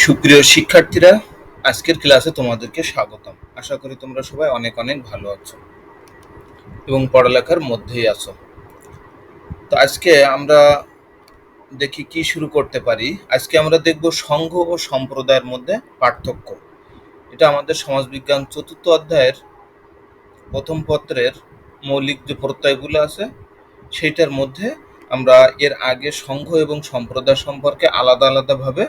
সুপ্রিয় শিক্ষার্থীরা, আজকের ক্লাসে তোমাদেরকে স্বাগতম। আশা করি তোমরা সবাই অনেক অনেক ভালো আছো এবং পড়ালেখার মধ্যেই আছো। তো আজকে আমরা দেখি কি শুরু করতে পারি। আজকে আমরা দেখব সংঘ ও সম্প্রদায়ের মধ্যে পার্থক্য। এটা আমাদের সমাজবিজ্ঞান চতুর্থ অধ্যায়ের প্রথম পত্রের মৌলিক যে প্রত্যয়গুলো আছে, সেইটার মধ্যে আমরা এর আগে সংঘ এবং সম্প্রদায় সম্পর্কে আলাদা আলাদাভাবে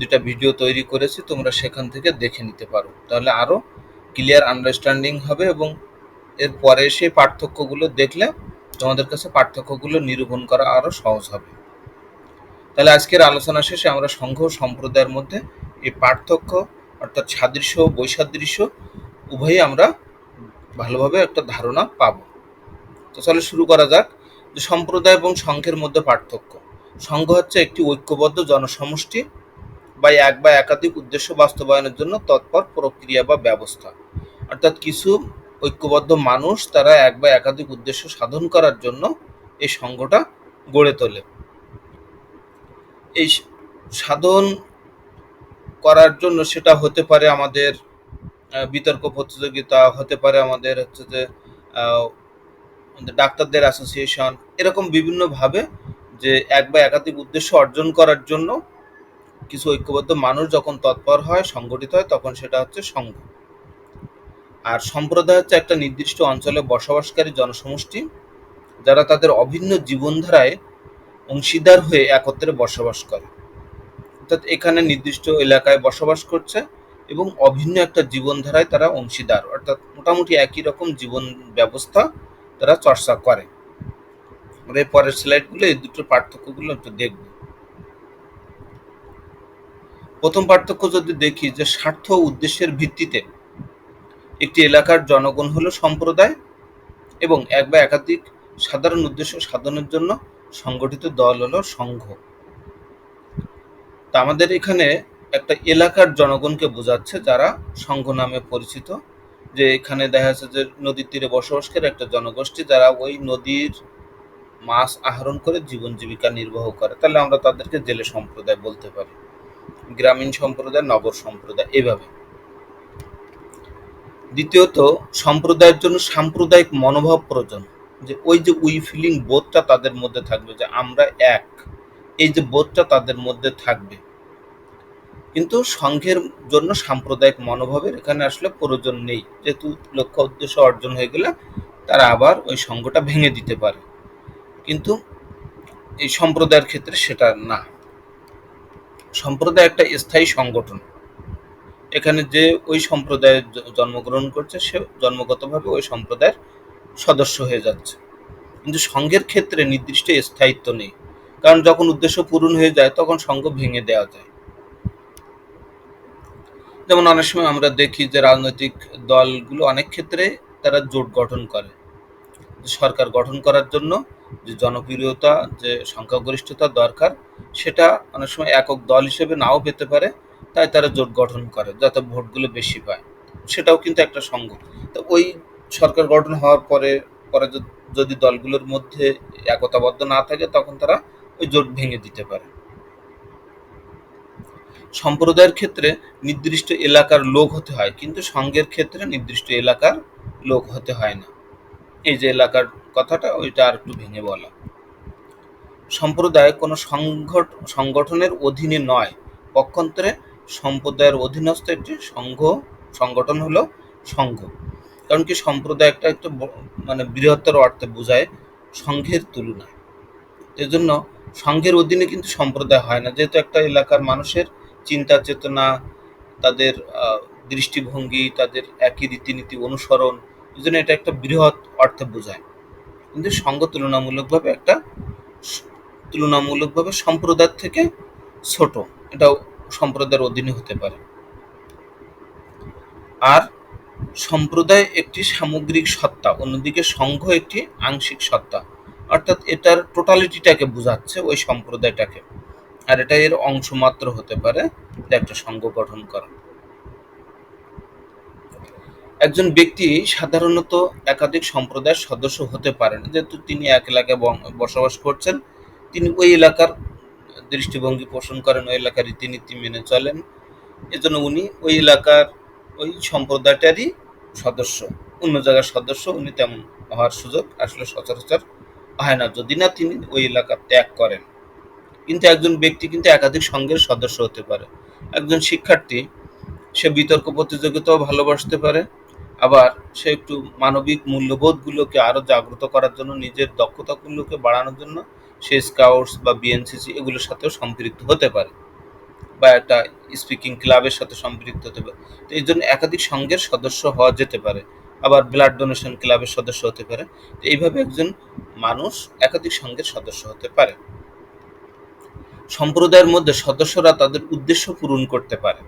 দুটা ভিডিও তৈরি করেছি, তোমরা সেখান থেকে দেখে নিতে পারো। তাহলে আরও ক্লিয়ার আন্ডারস্ট্যান্ডিং হবে এবং এর পরে সেই পার্থক্যগুলো দেখলে তোমাদের কাছে পার্থক্যগুলো নিরূপণ করা আরও সহজ হবে। তাহলে আজকের আলোচনা শেষে আমরা সংঘ সম্প্রদায়ের মধ্যে এই পার্থক্য অর্থাৎ সাদৃশ্য বৈসাদৃশ্য উভয়ই আমরা ভালোভাবে একটা ধারণা পাব। তো চলো শুরু করা যাক যে সম্প্রদায় এবং সংঘের মধ্যে পার্থক্য। সংঘ হচ্ছে একটি ঐক্যবদ্ধ জনসমষ্টি বা এক বা একাধিক উদ্দেশ্য বাস্তবায়নের জন্য তৎপর প্রক্রিয়া বা ব্যবস্থা। অর্থাৎ কিছু ঐক্যবদ্ধ মানুষ তারা এক বা একাধিক উদ্দেশ্য সাধন করার জন্য এই সংঘটা গড়ে তোলে। এই সাধন করার জন্য সেটা হতে পারে আমাদের বিতর্ক প্রতিযোগিতা, হতে পারে আমাদের হচ্ছে যে ডাক্তারদের অ্যাসোসিয়েশন এরকম বিভিন্নভাবে যে এক বা একাধিক উদ্দেশ্য অর্জন করার জন্য কিছু ঐক্যবদ্ধ মানুষ যখন তৎপর হয়, সংগঠিত হয়, তখন সেটা হচ্ছে সংঘ। আর সম্প্রদায় হচ্ছে একটা নির্দিষ্ট অঞ্চলে বসবাসকারী জনসমষ্টি, যারা তাদের অভিন্ন জীবনধারায় অংশীদার হয়ে একত্রে বসবাস করে। অর্থাৎ এখানে নির্দিষ্ট এলাকায় বসবাস করছে এবং অভিন্ন একটা জীবনধারায় তারা অংশীদার। অর্থাৎ মোটামুটি একই রকম জীবন ব্যবস্থা তারা চর্চা করে। আমরা পরের স্লাইডগুলো এই দুটো পার্থক্যগুলো একটু দেখব। প্রথম পার্থক্য যদি দেখি যে স্বার্থ উদ্দেশ্যের ভিত্তিতে একটি এলাকার জনগণ হলো সম্প্রদায় এবং এক বা একাধিক সাধারণ উদ্দেশ্য সাধনের জন্য সংগঠিত দল হলো সংঘ। তা আমাদের এখানে একটা এলাকার জনগণকে বোঝাচ্ছে যারা সংঘ নামে পরিচিত, যে এখানে দেখা যাচ্ছে যে নদীর তীরে বসবাসকারী একটা জনগোষ্ঠী যারা ওই নদীর মাছ আহরণ করে জীবন জীবিকা নির্বাহ করে। তাহলে আমরা তাদেরকে জেলে সম্প্রদায় বলতে পারি। গ্রামীণ সম্প্রদায়, নগর সম্প্রদায়, এভাবে। দ্বিতীয়ত, সম্প্রদায়ের জন্য সাম্প্রদায়িক মনোভাব প্রয়োজন। যে ওই যে উই ফিলিং বোধটা তাদের মধ্যে থাকবে যে আমরা এক, এই যে বোধটা তাদের মধ্যে থাকবে। কিন্তু সংঘের জন্য সাম্প্রদায়িক মনোভাবের এখানে আসলে প্রয়োজন নেই। যেহেতু লক্ষ্য উদ্দেশ্য অর্জন হয়ে গেলে তারা আবার ওই সংঘটা ভেঙে দিতে পারে। কিন্তু এই সম্প্রদায়ের ক্ষেত্রে সেটা না। সম্প্রদায় একটা স্থায়ী সংগঠন। এখানে যে ওই সম্প্রদায়ের জন্মগ্রহণ করছে, সে জন্মগতভাবে ওই সম্প্রদায়ের সদস্য হয়ে যাচ্ছে। কিন্তু সংঘের ক্ষেত্রে নির্দিষ্ট স্থায়িত্ব নেই। কারণ যখন উদ্দেশ্য পূরণ হয়ে যায়, তখন সংঘ ভেঙে দেওয়া যায়। যেমন অনেক সময় আমরা দেখি যে রাজনৈতিক দলগুলো অনেক ক্ষেত্রে তারা জোট গঠন করে। সরকার গঠন করার জন্য যে জনপ্রিয়তা, যে সংখ্যাগরিষ্ঠতা দরকার, সেটা অনেক সময় একক দল হিসেবে নাও পেতে পারে, তাই তারা জোট গঠন করে, যাতে ভোটগুলো বেশি পায়। সেটাও কিন্তু একটা সংঘ তো ওই সরকার গঠন হওয়ার পরে পরে যদি দলগুলোর মধ্যে একতাবদ্ধ না থাকে, তখন তারা ওই জোট ভেঙে দিতে পারে। সম্প্রদায়ের ক্ষেত্রে নির্দিষ্ট এলাকার লোক হতে হয়, কিন্তু সংঘের ক্ষেত্রে নির্দিষ্ট এলাকার লোক হতে হয় না। এই যে এলাকার কথাটা ওইটা আর একটু ভেঙে বলা। সম্প্রদায় কোনো সংঘট, সংগঠনের অধীনে নয়। পক্ষান্তরে সম্প্রদায়ের অধীনস্থ একটি সংঘ, সংগঠন হলো সংঘ। কারণ কি সম্প্রদায় একটা একটু মানে বৃহত্তর অর্থে বোঝায় সংঘের তুলনায়। এজন্য সংঘের অধীনে কিন্তু সম্প্রদায় হয় না। যেহেতু একটা এলাকার মানুষের চিন্তা চেতনা, তাদের দৃষ্টিভঙ্গি, তাদের একই রীতিনীতি অনুসরণ এই জন্য এটা একটা বৃহৎ অর্থে বোঝায়। কিন্তু সংঘ তুলনামূলকভাবে একটা তুলনামূলকভাবে সম্প্রদায়ের থেকে ছোট। এটাও সম্প্রদায়ের অধীনে হতে পারে। আর সম্প্রদায় একটি সামগ্রিক সত্তা, অন্যদিকে সংঘ একটি আংশিক সত্তা। অর্থাৎ এটার টোটালিটিটাকে বোঝাচ্ছে ওই সম্প্রদায়টাকে। আর এটা এর অংশ মাত্র হতে পারে একটা সংঘ গঠন করা। একজন ব্যক্তি সাধারণত একাধিক সম্প্রদায়ের সদস্য হতে পারেন যেহেতু তিনি এক এলাকায় বসবাস করছেন, তিনি ওই এলাকার দৃষ্টিভঙ্গি পোষণ করেন, ওই এলাকার রীতিনীতি মেনে চলেন। এজন্য উনি ওই এলাকার ওই সম্প্রদায়টারই সদস্য, অন্য জায়গার সদস্য উনি তেমন হওয়ার সুযোগ আসলে সচরাচর হয় না। যদি না তিনি ওই এলাকা ত্যাগ করেন। কিন্তু একজন ব্যক্তি কিন্তু একাধিক সংঘের সদস্য হতে পারে। একজন শিক্ষার্থী, সে বিতর্ক প্রতিযোগিতাও ভালোবাসতে পারে আবার সে একটু মানবিক মূল্যবোধগুলোকে আরও জাগ্রত করার জন্য, নিজের দক্ষতাগুলোকে বাড়ানোর জন্য সে স্কাউটস বা বিএনসিসি এগুলোর সাথেও সম্পৃক্ত হতে পারে বা একটা স্পিকিং ক্লাবের সাথে সম্পৃক্ত হতে পারে। তো এই জন্য একাধিক সংঘের সদস্য হওয়া যেতে পারে, আবার ব্লাড ডোনেশন ক্লাবের সদস্য হতে পারে। তো এইভাবে একজন মানুষ একাধিক সংঘের সদস্য হতে পারে। সম্প্রদায়ের মধ্যে সদস্যরা তাদের উদ্দেশ্য পূরণ করতে পারে।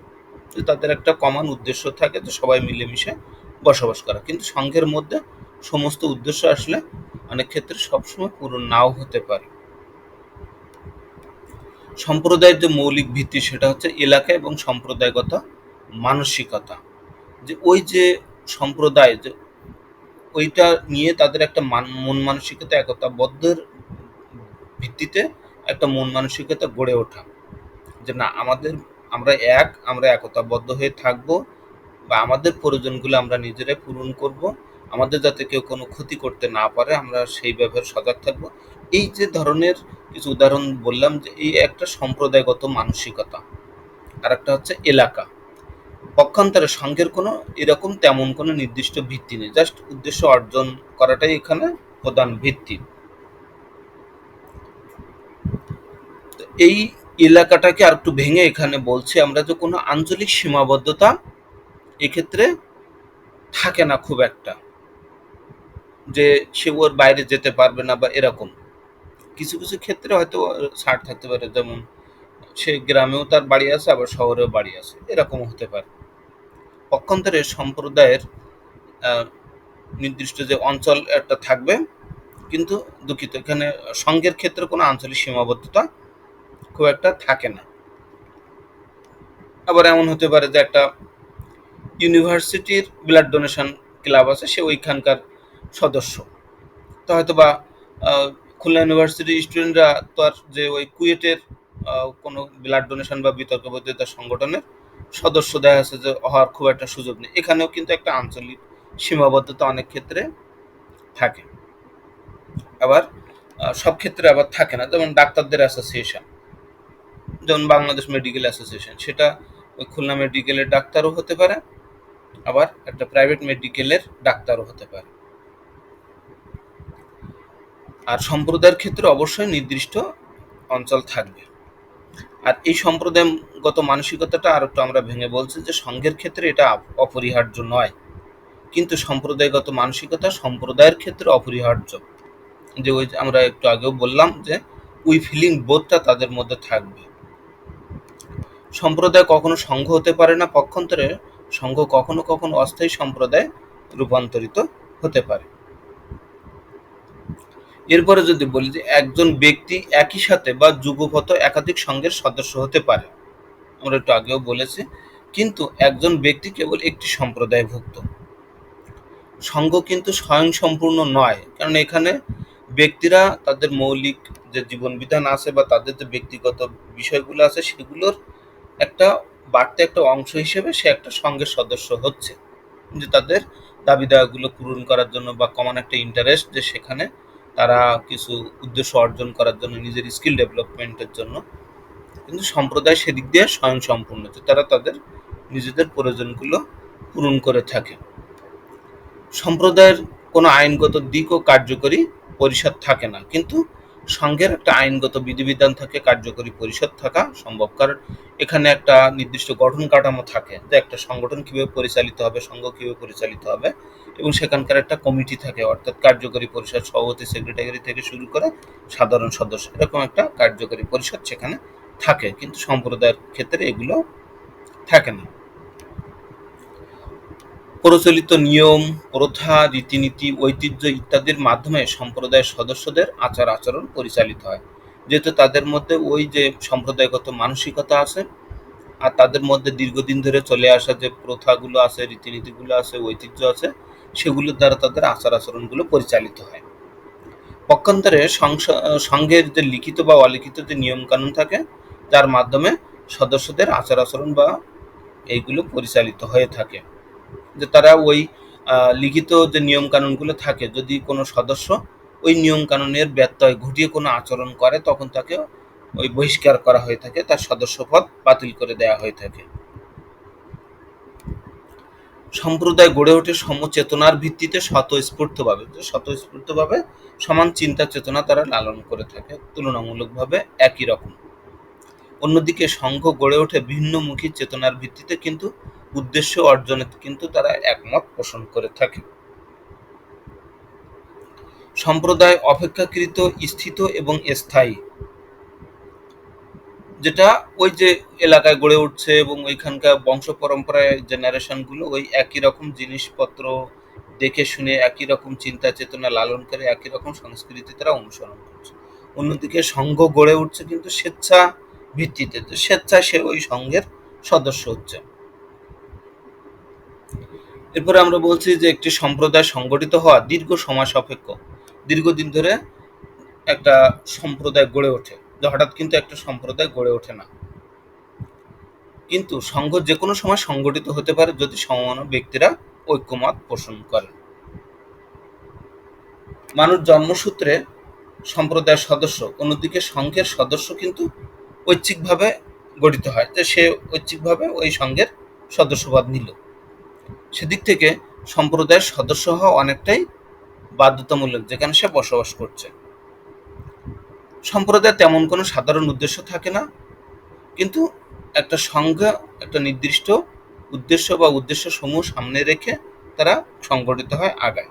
তাদের একটা কমন উদ্দেশ্য থাকে যে সবাই মিলেমিশে বসবাস করা। কিন্তু সংঘের মধ্যে সমস্ত উদ্দেশ্য আসলে অনেক ক্ষেত্রে সবসময় পূরণ নাও হতে পারে। সম্প্রদায়ের যে মৌলিক ভিত্তি সেটা হচ্ছে এলাকা এবং সম্প্রদায়গত মানসিকতা। যে ওই যে সম্প্রদায় যে ওইটা নিয়ে তাদের একটা মান, মন মানসিকতা একতাবদ্ধের ভিত্তিতে একটা মন মানসিকতা গড়ে ওঠা। যে না, আমাদের, আমরা এক, আমরা একতাবদ্ধ হয়ে থাকব বা আমাদের প্রয়োজনগুলো আমরা নিজেরাই পূরণ করব। আমাদের যাতে কেউ কোনো ক্ষতি করতে না পারে, আমরা সেই ব্যাপারে সজাগ থাকব। এই যে ধরনের কিছু উদাহরণ বললাম যে, এই একটা সম্প্রদায়গত মানসিকতা আর একটা হচ্ছে এলাকা। পক্ষান্তরে সংঘের কোনো এরকম তেমন কোনো নির্দিষ্ট ভিত্তি নেই, জাস্ট উদ্দেশ্য অর্জন করাটাই এখানে প্রধান ভিত্তি। এই এলাকাটাকে আর একটু ভেঙে এখানে বলছি আমরা যে কোনো আঞ্চলিক সীমাবদ্ধতা এক্ষেত্রে থাকে না খুব একটা যে সে ওর বাইরে যেতে পারবে না বা এরকম। কিছু কিছু ক্ষেত্রে হয়তো ছাড় থাকতে পারে, যেমন সে গ্রামেও তার বাড়ি আছে, আবার শহরেও বাড়ি আছে, এরকম হতে পারে। পক্ষান্তরে সম্প্রদায়ের নির্দিষ্ট যে অঞ্চল একটা থাকবে, কিন্তু দুঃখিত, এখানে সংঘের ক্ষেত্রে কোনো আঞ্চলিক সীমাবদ্ধতা খুব একটা থাকে না। আবার এমন হতে পারে যে একটা ইউনিভার্সিটির ব্লাড ডোনেশন ক্লাব আছে, সে ওইখানকার সদস্য। তো হয়তো বা খুলনা ইউনিভার্সিটির স্টুডেন্টরা তো আর যে ওই কুয়েটের কোনো ব্লাড ডোনেশন বা বিতর্ক বক্তৃতা সংগঠনের সদস্য দেখা যাচ্ছে যে হওয়ার খুব একটা সুযোগ নেই। এখানেও কিন্তু একটা আঞ্চলিক সীমাবদ্ধতা অনেক ক্ষেত্রে থাকে। আবার সব ক্ষেত্রে আবার থাকে না। যেমন ডাক্তারদের অ্যাসোসিয়েশন যেমন বাংলাদেশ মেডিকেল অ্যাসোসিয়েশন সেটা ওই খুলনা মেডিকেলের ডাক্তারও হতে পারে আবার একটা প্রাইভেট মেডিকেলের ডাক্তারও হতে পারে। আর সম্প্রদায়ের ক্ষেত্রে অবশ্যই নির্দিষ্ট অঞ্চল থাকবে। আর এই সম্প্রদায়গত মানসিকতাটা আর একটু আমরা ভেঙে বলছি যে সংঘের ক্ষেত্রে এটা অপরিহার্য নয়। কিন্তু সম্প্রদায়গত মানসিকতা সম্প্রদায়ের ক্ষেত্রে অপরিহার্য। যে ওই আমরা একটু আগেও বললাম যে উই ফিলিং বোধটা তাদের মধ্যে থাকবে। সম্প্রদায় কখনো সংঘ হতে পারে না, পক্ষান্তরে সংঘ কখনো কখনো অস্থায়ী সম্প্রদায় রূপান্তরিত হতে পারে। এরপরে যদি বলি যে একজন ব্যক্তি একই সাথে বা যুগপত একাধিক সংঘের সদস্য হতে পারে, আমরা একটু আগেও বলেছি, কিন্তু একজন ব্যক্তি কেবল একটি সম্প্রদায়ভুক্ত। সংঘ কিন্তু স্বয়ংসম্পূর্ণ নয়, কারণ এখানে ব্যক্তিরা তাদের মৌলিক যে জীবন বিধান আছে বা তাদের যে ব্যক্তিগত বিষয়গুলো আছে, সেগুলোর একটা বাড়তে একটা অংশ হিসেবে সে একটা সংঘের সদস্য হচ্ছে। যে তাদের দাবি দাওয়াগুলো পূরণ করার জন্য বা কমন একটা ইন্টারেস্ট যে সেখানে তারা কিছু উদ্দেশ্য অর্জন করার জন্য, নিজের স্কিল ডেভেলপমেন্টের জন্য। কিন্তু সম্প্রদায় সেদিক দিয়ে স্বয়ংসম্পূর্ণ, যে তারা তাদের নিজেদের প্রয়োজনগুলো পূরণ করে থাকে। সম্প্রদায়ের কোনো আইনগত দিক ও কার্যকরী পরিষদ থাকে না। কিন্তু সংঘের একটা আইনগত বিধিবিধান থাকে, কার্যকরী পরিষদ থাকা সম্ভব। কারণ এখানে একটা নির্দিষ্ট গঠন কাঠামো থাকে যে একটা সংগঠন কীভাবে পরিচালিত হবে, সংঘ কীভাবে পরিচালিত হবে, এবং সেখানকার একটা কমিটি থাকে, অর্থাৎ কার্যকরী পরিষদ সভাপতি, সেক্রেটারি থেকে শুরু করে সাধারণ সদস্য, এরকম একটা কার্যকরী পরিষদ সেখানে থাকে, কিন্তু সম্প্রদায়ের ক্ষেত্রে এগুলো থাকে না। প্রচলিত নিয়ম, প্রথা, রীতিনীতি, ঐতিহ্য ইত্যাদির মাধ্যমে সম্প্রদায়ের সদস্যদের আচার আচরণ পরিচালিত হয়। যেহেতু তাদের মধ্যে ওই যে সম্প্রদায়গত মানসিকতা আছে, আর তাদের মধ্যে দীর্ঘদিন ধরে চলে আসা যে প্রথাগুলো আছে, রীতিনীতিগুলো আছে, ঐতিহ্য আছে, সেগুলোর দ্বারা তাদের আচার আচরণগুলো পরিচালিত হয়। পক্ষান্তরে সংঘের যে লিখিত বা অলিখিত যে নিয়ম কানুন থাকে, যার মাধ্যমে সদস্যদের আচার আচরণ বা এইগুলো পরিচালিত হয়ে থাকে। যে তারা ওই লিখিত যে নিয়ম কানুনগুলো থাকে, যদি কোনো সদস্য ওই নিয়ম কানুনের ব্যত্যয় ঘটিয়ে কোনো আচরণ করে, তখন তাকে ওই বহিষ্কার করা হয়ে থাকে, তার সদস্যপদ বাতিল করে দেওয়া হয়ে থাকে। সম্প্রদায় গড়ে ওঠে সমচেতনার ভিত্তিতে স্বতঃস্ফূর্তভাবে। যে স্বতঃস্ফূর্তভাবে সমান চিন্তা চেতনা তারা লালন করে থাকে, তুলনামূলকভাবে একই রকম। অন্যদিকে সংঘ গড়ে ওঠে ভিন্নমুখী চেতনার ভিত্তিতে, কিন্তু উদ্দেশ্য অর্জনে কিন্তু তারা একমত পোষণ করে থাকে। সম্প্রদায় অপেক্ষাকৃত স্থিত এবং স্থায়ী, যেটা ওই যে এলাকায় গড়ে উঠছে এবং ওইখানকার বংশ পরম্পরায় জেনারেশনগুলো ওই একই রকম জিনিসপত্র দেখে শুনে একই রকম চিন্তা চেতনা লালন করে একই রকম সংস্কৃতি তারা অনুসরণ করছে। অন্যদিকে সংঘ গড়ে উঠছে কিন্তু স্বেচ্ছা ভিত্তিতে তো স্বেচ্ছায় সে ওই সংঘের সদস্য হচ্ছে। এরপরে আমরা বলছি যে একটি সম্প্রদায় সংগঠিত হওয়া দীর্ঘ সময় সাপেক্ষ। দীর্ঘদিন ধরে একটা সম্প্রদায় গড়ে ওঠে, যে হঠাৎ কিন্তু একটা সম্প্রদায় গড়ে ওঠে না। কিন্তু সংঘ যে কোনো সময় সংগঠিত হতে পারে যদি সমমান ব্যক্তিরা ঐক্যমত পোষণ করে। মানুষ জন্মসূত্রে সম্প্রদায়ের সদস্য, অন্যদিকে সংঘের সদস্য কিন্তু ঐচ্ছিকভাবে গঠিত হয়। যে সে ঐচ্ছিকভাবে ওই সংঘের সদস্যপদ নিল। সেদিক থেকে সম্প্রদায়ের সদস্য হওয়া অনেকটাই বাধ্যতামূলক যেখানে সে বসবাস করছে। সম্প্রদায় তেমন কোনো সাধারণ উদ্দেশ্য থাকে না, কিন্তু একটা সংঘ একটা নির্দিষ্ট উদ্দেশ্য বা উদ্দেশ্য সমূহ সামনে রেখে তারা সংগঠিত হয়, আগায়।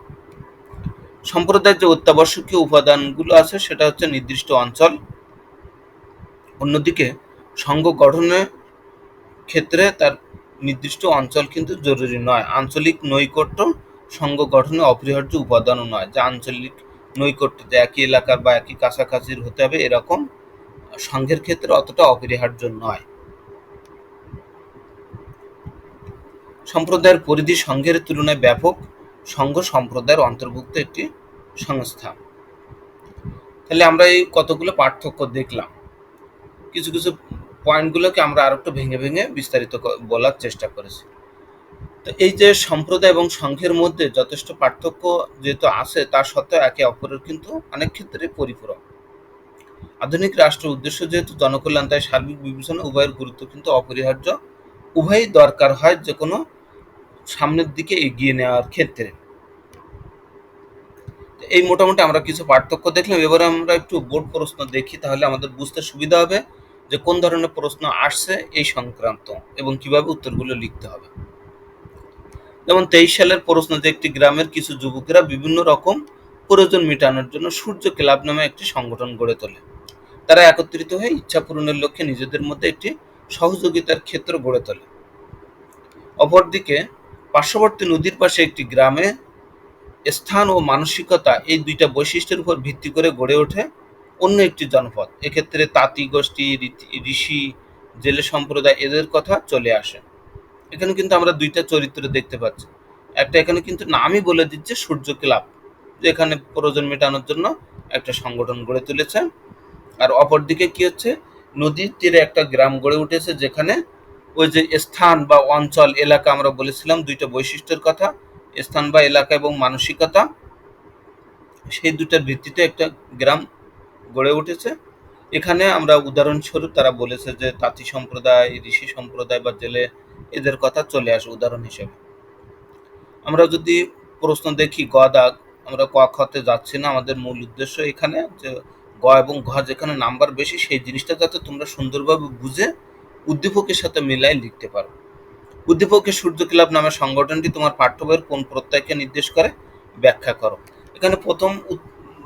সম্প্রদায়ের যে অত্যাবশ্যকীয় উপাদানগুলো আছে, সেটা হচ্ছে নির্দিষ্ট অঞ্চল। অন্যদিকে সংঘ গঠনের ক্ষেত্রে তার নির্দিষ্ট অঞ্চল কিন্তু জরুরি নয়। আঞ্চলিক নৈকট্য সংঘ গঠনে অপরিহার্য উপাদানও নয়। যা আঞ্চলিক নৈকট্য যে একই এলাকার বা একই কাছাকাছির হতে হবে, এরকম সংঘের ক্ষেত্রে অতটা অপরিহার্য নয়। সম্প্রদায়ের পরিধি সংঘের তুলনায় ব্যাপক সংঘ সম্প্রদায়ের অন্তর্ভুক্ত একটি সংস্থা। তাহলে আমরা এই কতগুলো পার্থক্য দেখলাম। কিছু কিছু পয়েন্টগুলোকে আমরা আর একটু ভেঙে ভেঙে বিস্তারিত বলার চেষ্টা করেছি। তো এই যে সম্প্রদায় এবং সংঘের মধ্যে যথেষ্ট পার্থক্য যেহেতু আছে তা সত্ত্বেও একে অপরের কিন্তু অনেক ক্ষেত্রে পরিপূরক। আধুনিক রাষ্ট্রের উদ্দেশ্য যেহেতু জনকল্যাণ, তাই সার্বিক বিবেচনা উভয়ের গুরুত্ব কিন্তু অপরিহার্য। উভয়ই দরকার হয় যে কোনো সামনের দিকে এগিয়ে নেওয়ার ক্ষেত্রে। এই মোটামুটি আমরা কিছু পার্থক্য দেখলাম। এবারে আমরা একটু বোর্ড প্রশ্ন দেখি, তাহলে আমাদের বুঝতে সুবিধা হবে। যে কোন ধরনের প্রশ্ন আসছে এই সংক্রান্ত এবং কীভাবে উত্তরগুলো লিখতে হবে। যেমন তেইশ সালের প্রশ্ন যে একটি গ্রামের কিছু যুবকেরা বিভিন্ন রকম প্রয়োজন মেটানোর জন্য সূর্য ক্লাব নামে একটি সংগঠন গড়ে তোলে। তারা একত্রিত হয়ে ইচ্ছা পূরণের লক্ষ্যে নিজেদের মধ্যে একটি সহযোগিতার ক্ষেত্র গড়ে তোলে। অপরদিকে পার্শ্ববর্তী নদীর পাশে একটি গ্রামে স্থান ও মানসিকতা এই দুইটা বৈশিষ্ট্যের উপর ভিত্তি করে গড়ে ওঠে অন্য একটি জনপদ। এক্ষেত্রে তাঁতি, গোষ্ঠী ঋষি, জেলে সম্প্রদায় এদের কথা চলে আসে। এখানে কিন্তু আমরা দুইটা চরিত্র দেখতে পাচ্ছি। একটা এখানে কিন্তু নামই বলে দিচ্ছে সূর্য ক্লাব, যে এখানে প্রয়োজন মেটানোর জন্য একটা সংগঠন গড়ে তুলেছে। আর অপরদিকে কি হচ্ছে? নদীর তীরে একটা গ্রাম গড়ে উঠেছে যেখানে ওই যে স্থান বা অঞ্চল, এলাকা আমরা বলেছিলাম, দুইটা বৈশিষ্ট্যের কথা, স্থান বা এলাকা এবং মানসিকতা। সেই দুটার ভিত্তিতে একটা গ্রাম গড়ে উঠেছে। এখানে আমরা উদাহরণস্বরূপ তারা বলেছে যে তাঁতি সম্প্রদায়, ঋষি সম্প্রদায় বা জেলে এদের কথা চলে আসে উদাহরণ হিসেবে। আমরা যদি প্রশ্ন দেখি গ দাগ, আমরা ক খতে যাচ্ছি না, আমাদের মূল উদ্দেশ্য এখানে যে গ এবং ঘ যেখানে নাম্বার বেশি, সেই জিনিসটা যাতে তোমরা সুন্দরভাবে বুঝে উদ্দীপকের সাথে মিলাই লিখতে পারো। উদ্দীপকের সূর্য ক্লাব নামের সংগঠনটি তোমার পাঠ্য বইয়ের কোন প্রত্যয়কে নির্দেশ করে? ব্যাখ্যা করো। এখানে প্রথম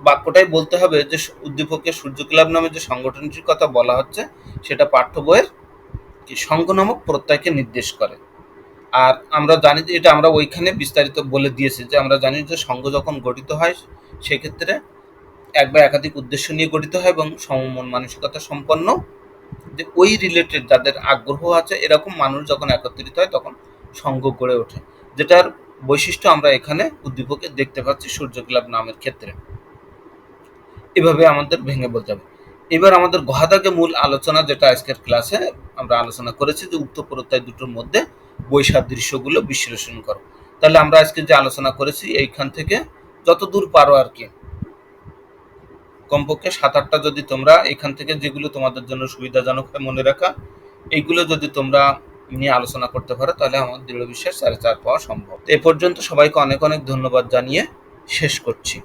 বাক্যটাই বলতে হবে যে উদ্দীপকের সূর্য ক্লাব নামে যে সংগঠনটির কথা বলা হচ্ছে, সেটা পাঠ্য বইয়ের কি সংঘ নামক প্রত্যয়কে নির্দেশ করে। আর আমরা জানি যে এটা আমরা ওইখানে বিস্তারিত বলে দিয়েছি যে আমরা জানি যে সংঘ যখন গঠিত হয়, সেক্ষেত্রে এক বা একাধিক উদ্দেশ্য নিয়ে গঠিত হয় এবং সমমন মানসিকতা সম্পন্ন। যে ওই রিলেটেড যাদের আগ্রহ আছে, এরকম মানুষ যখন একত্রিত হয়, তখন সংঘ গড়ে ওঠে। যেটার বৈশিষ্ট্য আমরা এখানে উদ্দীপকে দেখতে পাচ্ছি সূর্য ক্লাব নামের ক্ষেত্রে। এভাবে আমাদের ভেঙে বলতে হবে। এবার আমাদের গহাদাকে মূল আলোচনা যেটা আজকের ক্লাসে আমরা আলোচনা করেছি যে উক্ত প্রত্যয় দুটোর মধ্যে বৈসাদৃশ্যগুলো বিশ্লেষণ করো। তাহলে আমরা আজকে যে আলোচনা করেছি এইখান থেকে যতদূর পারো আর কি, কমপক্ষে সাত আটটা যদি তোমরা এখান থেকে যেগুলো তোমাদের জন্য সুবিধাজনক হয় মনে রাখা, এইগুলো যদি তোমরা নিয়ে আলোচনা করতে পারো, তাহলে আমার দৃঢ় বিশ্বাস সাড়ে চার পাওয়া সম্ভব। এ পর্যন্ত সবাইকে অনেক অনেক ধন্যবাদ জানিয়ে শেষ করছি।